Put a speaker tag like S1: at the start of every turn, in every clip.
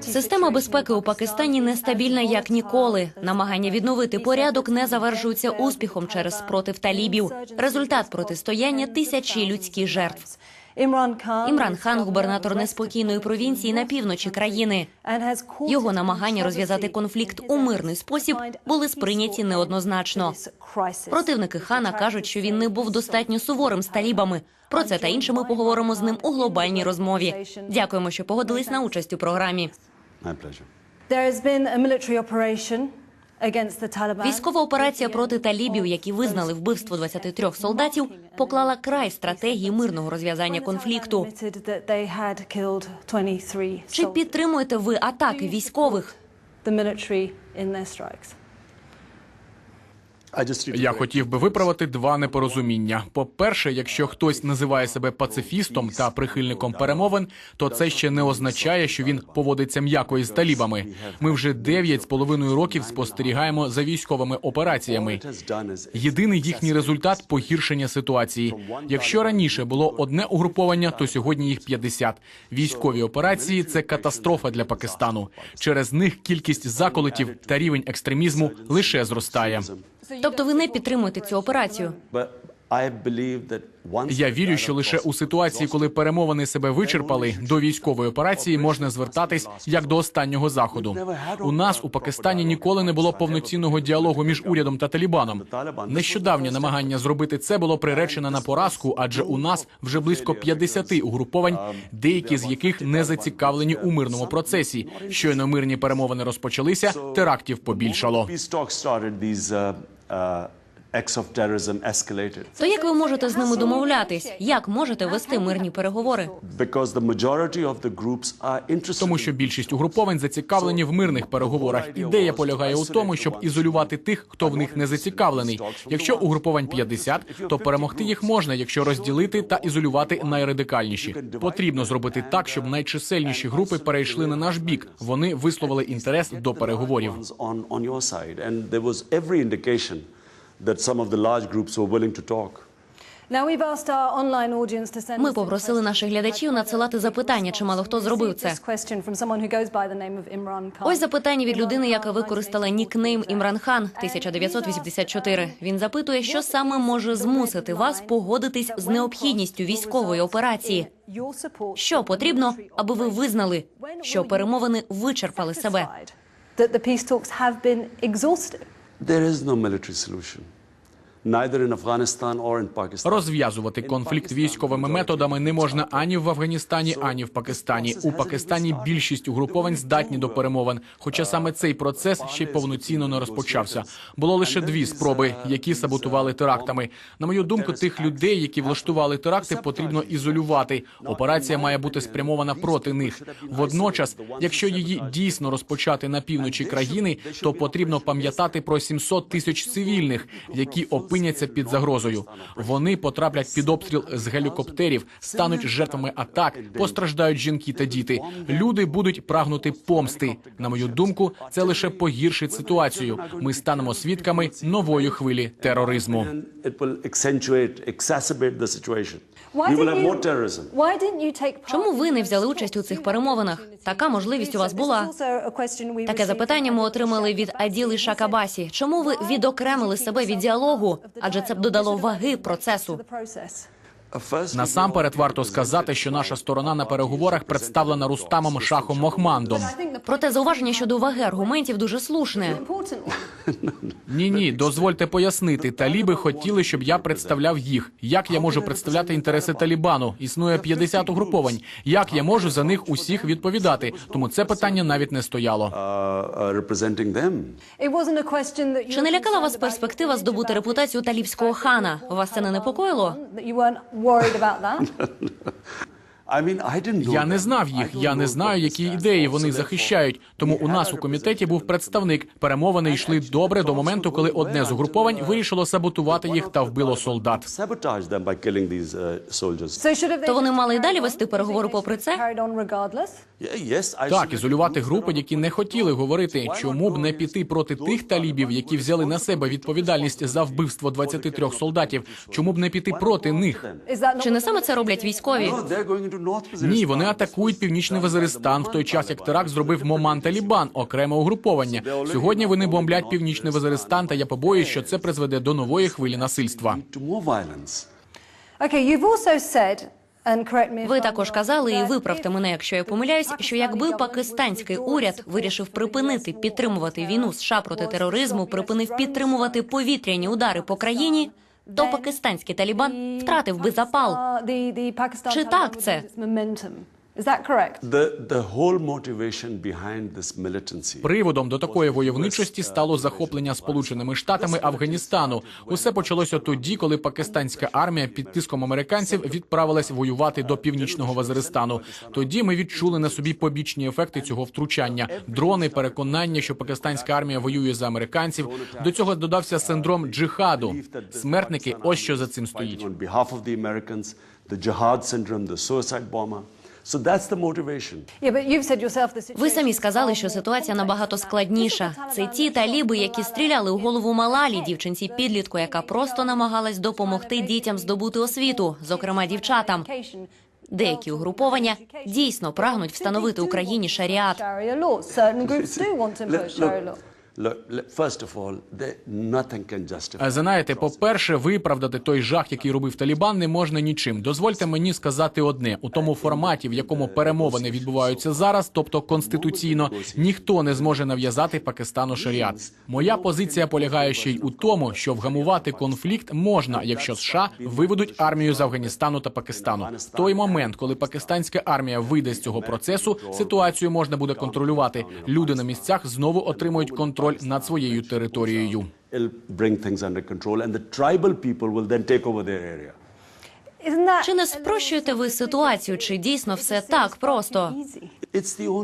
S1: Система безпеки у Пакистані нестабільна як ніколи. Намагання відновити порядок не завершуються успіхом через спротив талібів. Результат протистояння тисячі людських жертв. Імран Хан, губернатор неспокійної провінції на півночі країни. Його намагання розв'язати конфлікт у мирний спосіб були сприйняті неоднозначно. Противники хана кажуть, що він не був достатньо суворим з талібами. Про це та інше ми поговоримо з ним у глобальній розмові. Дякуємо, що погодились на участь у програмі.
S2: My pleasure.
S3: There has been a military operation against the Taliban.
S1: Військова операція проти талібів, які визнали вбивство 23 солдатів, поклала край стратегії мирного розв'язання конфлікту.
S3: Admitted that they had killed 23
S1: Чи підтримуєте ви атаки військових?
S3: the military in their strikes.
S2: I just
S4: Я хотів би виправити два непорозуміння. По-перше, якщо хтось називає себе пацифістом та прихильником перемовин, то це ще не означає, що він поводиться м'яко із талібами. Ми вже дев'ять з половиною років спостерігаємо за військовими операціями. Єдиний їхній результат погіршення ситуації. Якщо раніше було одне угруповання, то сьогодні їх 50. Військові операції це катастрофа для Пакистану. Через них кількість заколотів та рівень екстремізму лише зростає.
S1: Тобто ви не підтримуєте цю операцію?
S4: Я вірю, що лише у ситуації, коли перемовини себе вичерпали, до військової операції можна звертатись як до останнього заходу. У нас у Пакистані ніколи не було повноцінного діалогу між урядом та Талібаном. Нещодавнє намагання зробити це було приречено на поразку, адже у нас вже близько 50 угруповань, деякі з яких не зацікавлені у мирному процесі. Щойно мирні перемовини розпочалися, терактів побільшало.
S2: uh, uh.
S1: То як ви можете з ними домовлятись? Як можете вести мирні переговори?
S2: Because the majority of the groups are interested
S4: Тому що більшість угруповань зацікавлені в мирних переговорах. Ідея полягає у тому, щоб ізолювати тих, хто в них не зацікавлений. Якщо угруповань 50, то перемогти їх можна, якщо розділити та ізолювати найрадикальніші. Потрібно зробити так, щоб найчисельніші групи перейшли на наш бік. Вони висловили інтерес до переговорів.
S2: That some of the large groups were willing to talk.
S1: Ми попросили наших глядачів надсилати запитання, чи мало хто зробив це. Ось запитання від людини, яка використала нікнейм Імран Хан 1984. Він запитує, що саме може змусити вас погодитись з необхідністю військової операції.
S3: Your
S1: Що потрібно, аби ви визнали, що перемовини вичерпали себе?
S2: There is no military solution.
S4: Розв'язувати конфлікт військовими методами не можна ані в Афганістані, ані в Пакистані. У Пакистані більшість угруповань здатні до перемовин. Хоча саме цей процес ще повноцінно не розпочався. Було лише дві спроби, які саботували терактами. На мою думку, тих людей, які влаштували теракти, потрібно ізолювати. Операція має бути спрямована проти них. Водночас, якщо її дійсно розпочати на півночі країни, то потрібно пам'ятати про 700 тисяч цивільних, які опиняться під загрозою. Вони потраплять під обстріл з гелікоптерів, стануть жертвами атак, постраждають жінки та діти. Люди будуть прагнути помсти. На мою думку, це лише погіршить ситуацію. Ми станемо свідками нової хвилі тероризму.
S1: Чому ви не взяли участь у цих перемовинах? Така можливість у вас була. Таке запитання ми отримали від Аділи Шакабасі. Чому ви відокремили себе від діалогу? Адже це б додало ваги процесу.
S4: Насамперед варто сказати, що наша сторона на переговорах представлена Рустамом Шахом Мохмандом.
S1: Проте зауваження щодо ваги аргументів дуже слушне.
S4: Ні, ні, дозвольте пояснити. Таліби хотіли, щоб я представляв їх. Як я можу представляти інтереси Талібану? Існує 50 угруповань. Як я можу за них усіх відповідати? Тому це питання навіть не стояло.
S2: uh, uh,
S1: Чи не лякала вас перспектива здобути репутацію талібського хана? Вас це не непокоїло?
S4: Я не знав їх. Я не знаю, які ідеї вони захищають. Тому у нас у комітеті був представник. Перемовини йшли добре до моменту, коли одне з угруповань вирішило саботувати їх та вбило солдат.
S2: uh,
S1: То вони мали
S3: carried
S1: далі вести переговори попри це?
S4: Так, ізолювати групи, які не хотіли говорити, чому б не піти проти тих талібів, які взяли на себе відповідальність за вбивство 23 солдатів. Чому б не піти проти них?
S1: Чи не саме це роблять військові?
S4: Ні, вони атакують північний Вазиристан в той час, як теракт зробив Моман Талібан, окреме угруповання. Сьогодні вони бомблять північний Вазиристан, та я побоююсь, що це призведе до нової хвилі насильства.
S3: Okay, you've also said,
S1: Ви також казали, і виправте мене, якщо я помиляюсь, що якби пакистанський уряд вирішив припинити підтримувати війну США проти тероризму, припинив підтримувати повітряні удари по країні, то пакистанський Талібан втратив би запал.
S3: Чи
S1: так це?
S3: Is that correct?
S2: The, the whole motivation behind this militancy
S4: Приводом до такої войовничості стало захоплення Сполученими Штатами Афганістану. Усе почалося тоді, коли пакистанська армія під тиском американців відправилась воювати до північного Вазиристану. Тоді ми відчули на собі побічні ефекти цього втручання: дрони, переконання, що пакистанська армія воює за американців. До цього додався синдром джихаду. Смертники, ось що за цим стоїть.
S2: the jihad syndrome, the suicide bomber. So that's the motivation.
S3: Yeah, but you've said yourself the
S1: Ви самі сказали, що ситуація набагато складніша. Це ті таліби, які стріляли у голову Малалі, дівчинці підлітку, яка просто намагалась допомогти дітям здобути освіту, зокрема дівчатам. Деякі угруповання дійсно прагнуть встановити Україні шаріат.
S4: Знаєте, по-перше, виправдати той жах, який робив Талібан, не можна нічим. Дозвольте мені сказати одне: у тому форматі, в якому перемовини відбуваються зараз, тобто конституційно, ніхто не зможе нав'язати Пакистану шаріат. Моя позиція полягає ще й у тому, що вгамувати конфлікт можна, якщо США виведуть армію з Афганістану та Пакистану. В той момент, коли пакистанська армія вийде з цього процесу, ситуацію можна буде контролювати. Люди на місцях знову отримують контроль над своєю територією.
S1: Чи не спрощуєте ви ситуацію? Чи дійсно все так просто?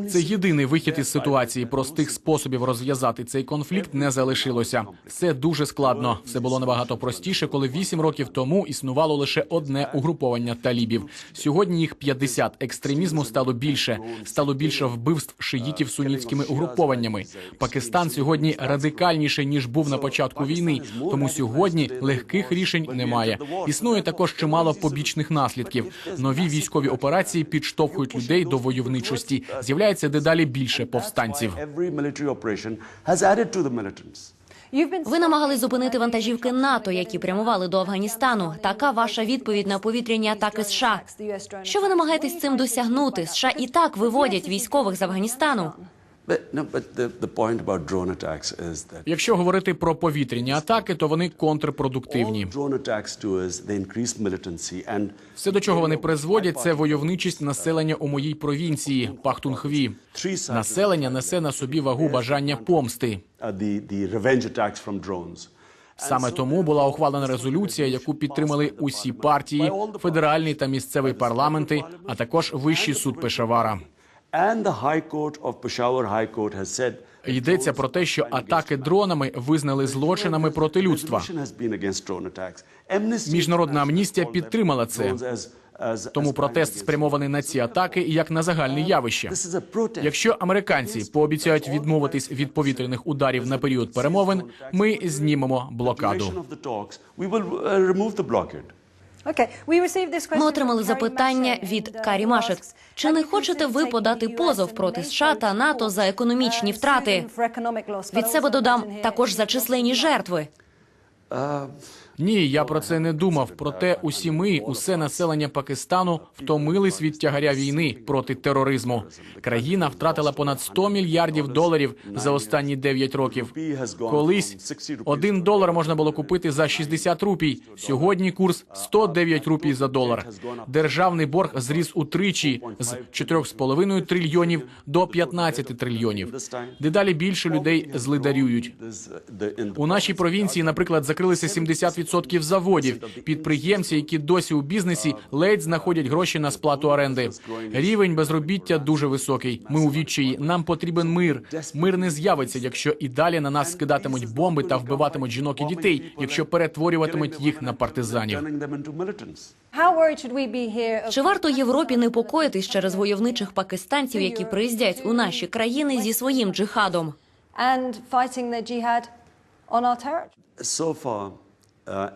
S4: Це єдиний вихід із ситуації. Простих способів розв'язати цей конфлікт не залишилося. Це дуже складно. Все було набагато простіше, коли вісім років тому існувало лише одне угруповання талібів. Сьогодні їх 50. Екстремізму стало більше. Стало більше вбивств шиїтів сунітськими угрупованнями. Пакистан сьогодні радикальніше ніж був на початку війни. Тому сьогодні легких рішень немає. Існує також чимало побічних наслідків. Нові військові операції підштовхують людей до войовничості. З'являється дедалі більше повстанців.
S1: Ви намагались зупинити вантажівки НАТО, які прямували до Афганістану. Така ваша відповідь на повітряні атаки США. Що ви намагаєтесь цим досягнути? США і так виводять військових з Афганістану.
S4: Якщо говорити про повітряні атаки, то вони контрпродуктивні. Все, до чого вони призводять, це войовничість населення у моїй провінції Пахтунхві. Населення несе на собі вагу бажання помсти.
S2: uh.
S4: Саме тому була ухвалена резолюція, яку підтримали усі партії, федеральний та місцевий парламенти, а також вищий суд Пешавара. Йдеться про те, що атаки дронами визнали злочинами проти людства. Міжнародна амністія підтримала це. Тому протест спрямований на ці атаки як на загальне явище. Якщо американці пообіцяють відмовитись від повітряних ударів на період перемовин, ми знімемо блокаду.
S1: Ми отримали запитання від
S3: uh,
S1: Карі Машек. Чи
S3: "Have
S1: не хочете ви подати позов
S3: US
S1: проти
S3: and
S1: США та
S3: NATO
S1: НАТО за економічні втрати?
S3: uh,
S1: Від себе
S3: also
S1: додам також
S3: of life.
S1: жертви.
S4: Ні, я про це не думав. Проте усі ми, усе населення Пакистану, втомились від тягаря війни проти тероризму. Країна втратила понад 100 мільярдів доларів за останні 9 років. Колись один долар можна було купити за 60 рупій. Сьогодні курс 109 рупій за долар. Державний борг зріс утричі з 4,5 трильйонів до 15 трильйонів. Дедалі більше людей злидарюють. У нашій провінції, наприклад, закрилися 70% заводів. Підприємці, які досі у бізнесі, ледь знаходять гроші на сплату оренди. Рівень безробіття дуже високий. Ми у відчаї. Нам потрібен мир. Мир не з'явиться, якщо і далі на нас скидатимуть бомби та вбиватимуть жінок і дітей, якщо перетворюватимуть їх на партизанів.
S1: Чи варто Європі непокоїтись через войовничих пакистанців, які приїздять у наші країни зі своїм джихадом?
S3: and fighting their jihad on our territory?
S2: So far, Uh,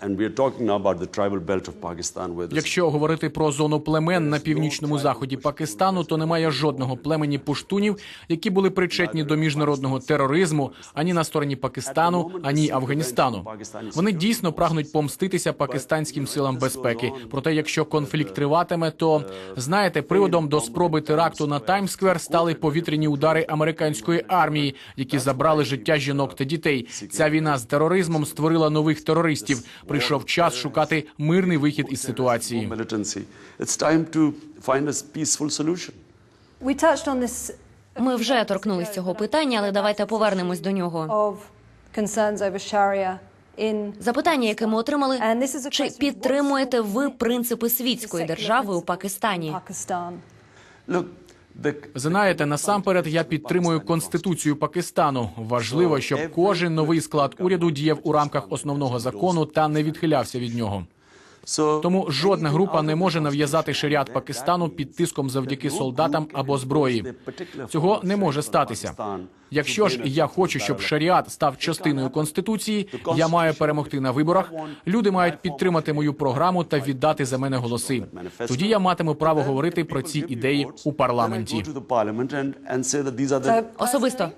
S4: Якщо говорити про зону племен на північному заході Пакистану, то немає жодного племені пуштунів, які були причетні до міжнародного тероризму ані на стороні Пакистану, ані Афганістану. Вони дійсно прагнуть помститися пакистанським силам безпеки. Проте, якщо конфлікт триватиме, то знаєте, приводом до спроби теракту на Таймсквер стали повітряні удари американської армії, які забрали життя жінок та дітей. Ця війна з тероризмом створила нових терористів. Прийшов час шукати мирний вихід із ситуації.
S3: this
S1: Ми вже торкнулись цього питання, але давайте повернемось до нього. Запитання, яке ми отримали, чи підтримуєте ви принципи світської держави у Пакистані?
S4: Знаєте, насамперед я підтримую конституцію Пакистану. Важливо, щоб кожен новий склад уряду діяв у рамках основного закону та не відхилявся від нього. Тому жодна група не може нав'язати шаріат Пакистану під тиском завдяки солдатам або зброї. Цього не може статися. Якщо ж я хочу, щоб шаріат став частиною конституції, я маю перемогти на виборах. Люди мають підтримати мою програму та віддати за мене голоси. Тоді я матиму право говорити про ці ідеї у парламенті.
S2: the.
S1: Особисто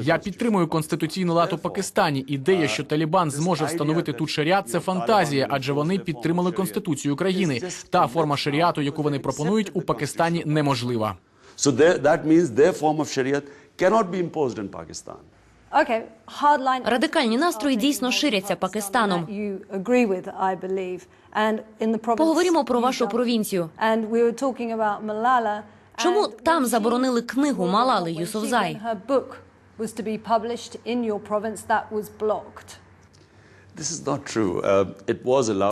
S4: Я підтримую конституційний лад у Пакистані. Ідея, що Талібан зможе встановити тут шаріат, це фантазія, адже вони підтримали конституцію країни. Та форма шаріату, яку вони пропонують у Пакистані, неможлива.
S2: So there, that means their form of Sharia cannot be imposed in Pakistan.
S3: Okay, hardline.
S1: радикальні настрої дійсно ширяться Пакистаном. Поговоримо про вашу провінцію. Чому там заборонили книгу Малали Юсуфзай?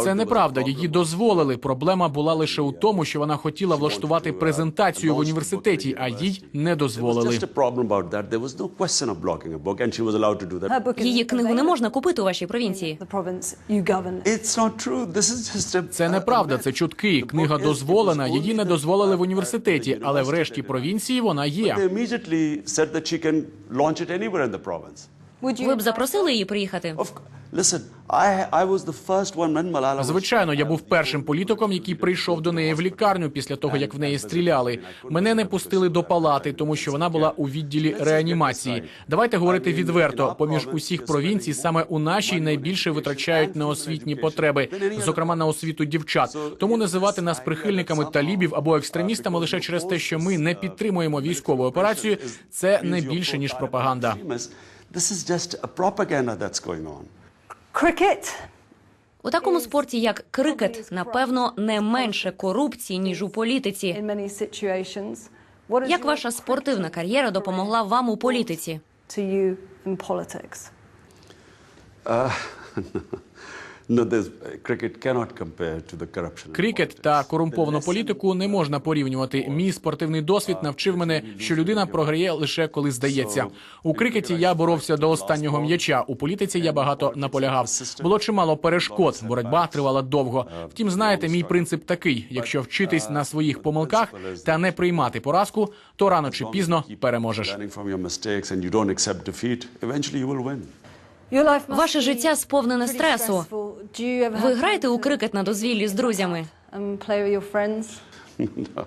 S4: Це
S2: There
S4: неправда. Її дозволили. Проблема була лише у тому, що вона хотіла влаштувати презентацію в університеті, а їй не дозволили.
S2: just a problem about that. There was no question of blocking a book, and she was allowed to do
S3: Her
S2: that.
S3: book is
S1: Її книгу не можна купити у вашій провінції.
S2: a.
S4: Це неправда, це чутки. Книга дозволена, її не дозволили в університеті, але в решті провінції вона є.
S1: Ви б запросили її приїхати?
S2: Of, c- listen, I, I was the first one when Malala was
S4: Звичайно, я був першим політиком, який прийшов до неї в лікарню після того, як в неї стріляли. Мене не пустили до палати, тому що вона була у відділі реанімації. Давайте говорити відверто. Поміж усіх провінцій саме у нашій найбільше витрачають на освітні потреби, зокрема на освіту дівчат. Тому називати нас прихильниками талібів або екстремістами лише через те, що ми не підтримуємо військову операцію, це не більше ніж пропаганда.
S2: This is just a propaganda that's going on.
S3: Cricket?
S1: У такому спорті, як крикет, напевно, не менше корупції ніж у політиці. Як ваша спортивна кар'єра допомогла вам у політиці?
S3: to
S2: corruption.
S4: Крикет та корумповану політику не можна порівнювати. Мій спортивний досвід навчив мене, що людина програє лише коли здається. У крикеті я боровся до останнього м'яча. У політиці я багато наполягав. Було чимало перешкод. Боротьба тривала довго. Втім, знаєте, мій принцип такий: якщо вчитись на своїх помилках та не приймати поразку, то рано чи пізно переможеш.
S1: Ваше життя сповнене стресу.
S3: stressful. Do
S1: Ви граєте у крикет на дозвіллі з друзями?
S3: and play with your friends?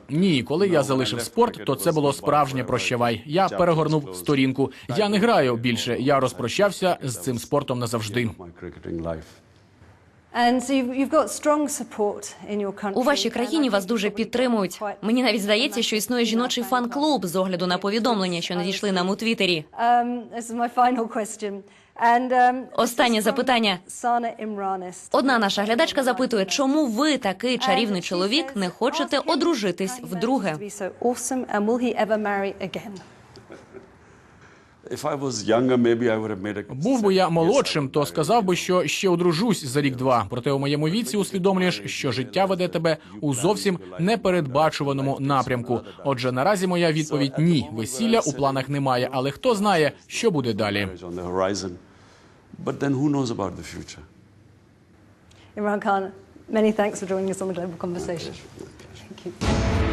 S4: Ні, коли я залишив спорт, то це було справжнє прощавай. Я перегорнув сторінку. Я не граю більше. Я розпрощався з цим спортом назавжди.
S1: У вашій країні вас дуже підтримують. Мені навіть здається, що існує жіночий фан-клуб з огляду на повідомлення, що надійшли нам у Твіттері.
S3: Um,
S1: Останнє запитання. Одна наша глядачка запитує, чому ви такий чарівний чоловік не хочете одружитись вдруге?
S4: Був би я молодшим, то сказав би, що ще одружусь за рік-два. Проте у моєму віці усвідомлюєш, що життя веде тебе у зовсім непередбачуваному напрямку. Отже, наразі моя відповідь ні. Весілля у планах немає, але хто знає, що буде далі.
S3: Imran Khan, many thanks for joining us on the Global Conversation. Thank you.